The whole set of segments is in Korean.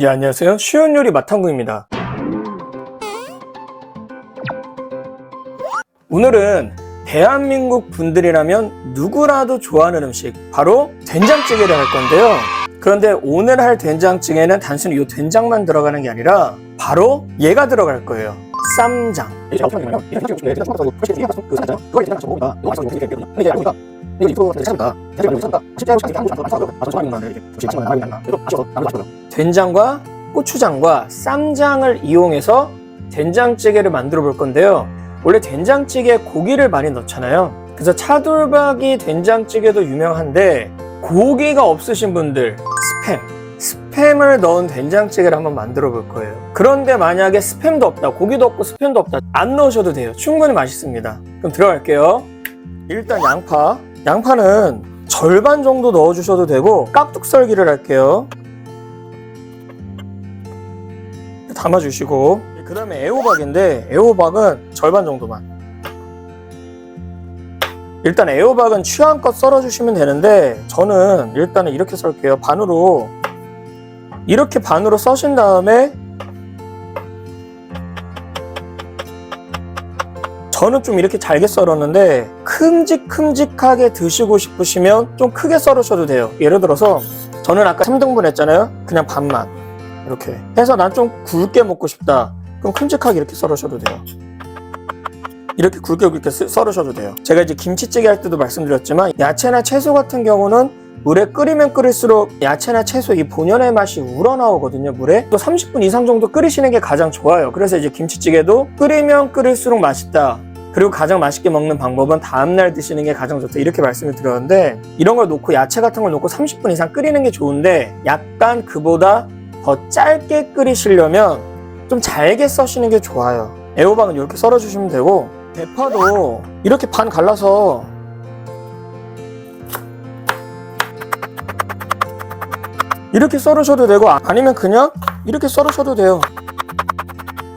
예, 안녕하세요. 쉬운 요리 맛탐구입니다. 오늘은 대한민국 분들이라면 누구라도 좋아하는 음식, 바로 된장찌개를 할 건데요. 그런데 오늘 할 된장찌개는 단순히 이 된장만 들어가는 게 아니라 바로 얘가 들어갈 거예요. 쌈장. 이게 먹으니까 이거 유튜브 괜찮다 대장이 말고 괜찮다 실제로 시간이 한국 안 좋아하거든 아, 저 좋아하는 건데 이렇게 혹시 맛있는 거 나는 그래도 아쉬워서 나도 맛있거든 된장과 고추장과 쌈장을 이용해서 된장찌개를 만들어 볼 건데요. 원래 된장찌개에 고기를 많이 넣잖아요. 그래서 차돌박이 된장찌개도 유명한데 고기가 없으신 분들 스팸 스팸을 넣은 된장찌개를 한번 만들어 볼 거예요. 그런데 만약에 스팸도 없다, 고기도 없고 스팸도 없다, 안 넣으셔도 돼요. 충분히 맛있습니다. 그럼 들어갈게요. 일단 양파. 양파는 절반 정도 넣어주셔도 되고 깍둑 썰기를 할게요. 담아주시고. 그 다음에 애호박인데 애호박은 절반 정도만. 일단 애호박은 취향껏 썰어주시면 되는데 저는 일단은 이렇게 썰게요. 반으로. 이렇게 반으로 써신 다음에 저는 좀 이렇게 잘게 썰었는데 큼직큼직하게 드시고 싶으시면 좀 크게 썰으셔도 돼요. 예를 들어서 저는 아까 3등분 했잖아요. 그냥 반만 이렇게 해서 난 좀 굵게 먹고 싶다. 그럼 큼직하게 이렇게 썰으셔도 돼요. 이렇게 굵게 굵게 쓰- 썰으셔도 돼요. 제가 이제 김치찌개 할 때도 말씀드렸지만 야채나 채소 같은 경우는 물에 끓이면 끓일수록 야채나 채소 이 본연의 맛이 우러나오거든요 물에. 또 30분 이상 정도 끓이시는 게 가장 좋아요. 그래서 이제 김치찌개도 끓이면 끓일수록 맛있다 그리고 가장 맛있게 먹는 방법은 다음날 드시는 게 가장 좋다 이렇게 말씀을 드렸는데 이런 걸 놓고 야채 같은 걸 놓고 30분 이상 끓이는 게 좋은데 약간 그보다 더 짧게 끓이시려면 좀 잘게 써시는 게 좋아요. 애호박은 이렇게 썰어주시면 되고 대파도 이렇게 반 갈라서 이렇게 썰으셔도 되고 아- 아니면 그냥 이렇게 썰으셔도 돼요.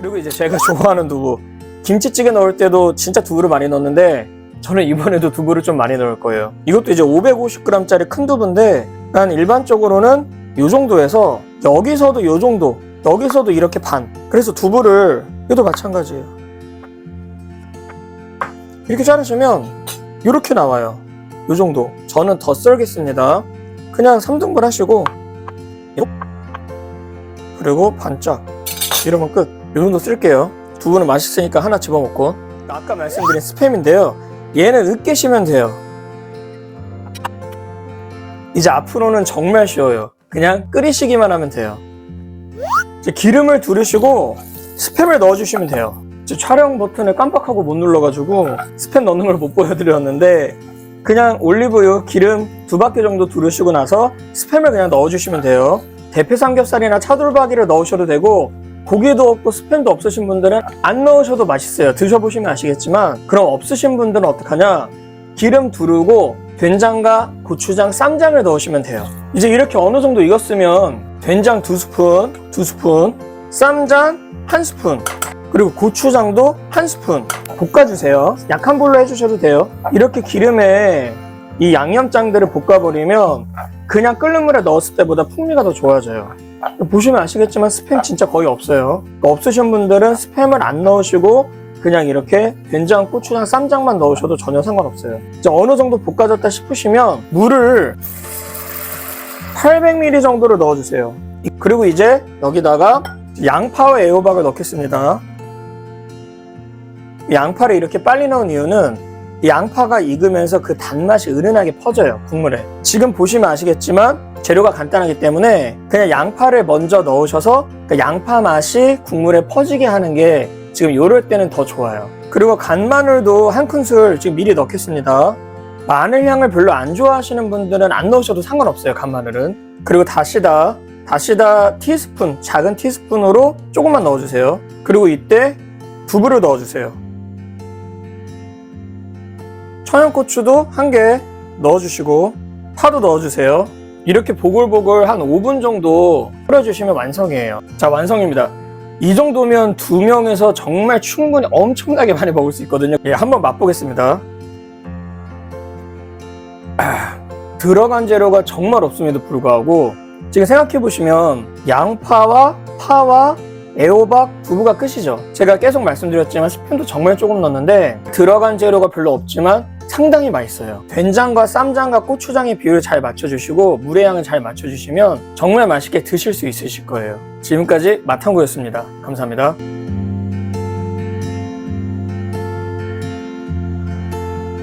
그리고 이제 제가 좋아하는 두부 김치찌개 넣을 때도 진짜 두부를 많이 넣는데 저는 이번에도 두부를 좀 많이 넣을 거예요. 이것도 이제 550g짜리 큰 두부인데 난 일반적으로는 이 정도에서 여기서도 이 정도 여기서도 이렇게 반. 그래서 두부를 얘도 마찬가지예요. 이렇게 자르시면 이렇게 나와요. 이 정도. 저는 더 썰겠습니다. 그냥 3등분 하시고 요. 그리고 반짝. 이러면 끝. 이 정도 쓸게요 두부는 맛있으니까 하나 집어먹고 아까 말씀드린 스팸인데요 얘는 으깨시면 돼요 이제 앞으로는 정말 쉬워요. 그냥 끓이시기만 하면 돼요. 기름을 두르시고 스팸을 넣어주시면 돼요. 촬영 버튼을 깜빡하고 못 눌러가지고 스팸 넣는 걸 못 보여드렸는데 그냥 올리브유 기름 두 바퀴 정도 두르시고 나서 스팸을 그냥 넣어주시면 돼요. 대패 삼겹살이나 차돌박이를 넣으셔도 되고 고기도 없고 스팸도 없으신 분들은 안 넣으셔도 맛있어요. 드셔보시면 아시겠지만 그럼 없으신 분들은 어떡하냐? 기름 두르고 된장과 고추장, 쌈장을 넣으시면 돼요. 이제 이렇게 어느 정도 익었으면 된장 두 스푼, 두 스푼, 쌈장 한 스푼, 그리고 고추장도 한 스푼 볶아주세요. 약한 불로 해주셔도 돼요. 이렇게 기름에 이 양념장들을 볶아버리면 그냥 끓는 물에 넣었을 때보다 풍미가 더 좋아져요. 보시면 아시겠지만 스팸 진짜 거의 없어요. 그러니까 없으신 분들은 스팸을 안 넣으시고 그냥 이렇게 된장, 고추장, 쌈장만 넣으셔도 전혀 상관없어요. 이제 어느 정도 볶아졌다 싶으시면 물을 800ml 정도를 넣어주세요. 그리고 이제 여기다가 양파와 애호박을 넣겠습니다. 양파를 이렇게 빨리 넣은 이유는 이 양파가 익으면서 그 단맛이 은은하게 퍼져요, 국물에. 지금 보시면 아시겠지만 재료가 간단하기 때문에 그냥 양파를 먼저 넣으셔서 그 양파 맛이 국물에 퍼지게 하는 게 지금 요럴 때는 더 좋아요. 그리고 간마늘도 한 큰술 지금 미리 넣겠습니다. 마늘 향을 별로 안 좋아하시는 분들은 안 넣으셔도 상관없어요, 간마늘은. 그리고 다시다, 다시다 티스푼, 작은 티스푼으로 조금만 넣어주세요. 그리고 이때 두부를 넣어주세요. 청양고추도 한 개 넣어주시고 파도 넣어주세요. 이렇게 보글보글 한 5분 정도 끓여주시면 완성이에요. 자, 완성입니다. 이 정도면 두 명에서 정말 충분히 엄청나게 많이 먹을 수 있거든요. 예, 한번 맛보겠습니다. 아, 들어간 재료가 정말 없음에도 불구하고 지금 생각해 보시면 양파와 파와 애호박, 두부가 끝이죠. 제가 계속 말씀드렸지만 스팸도 정말 조금 넣었는데 들어간 재료가 별로 없지만 상당히 맛있어요. 된장과 쌈장과 고추장의 비율을 잘 맞춰주시고 물의 양을 잘 맞춰주시면 정말 맛있게 드실 수 있으실 거예요. 지금까지 마탕구였습니다. 감사합니다.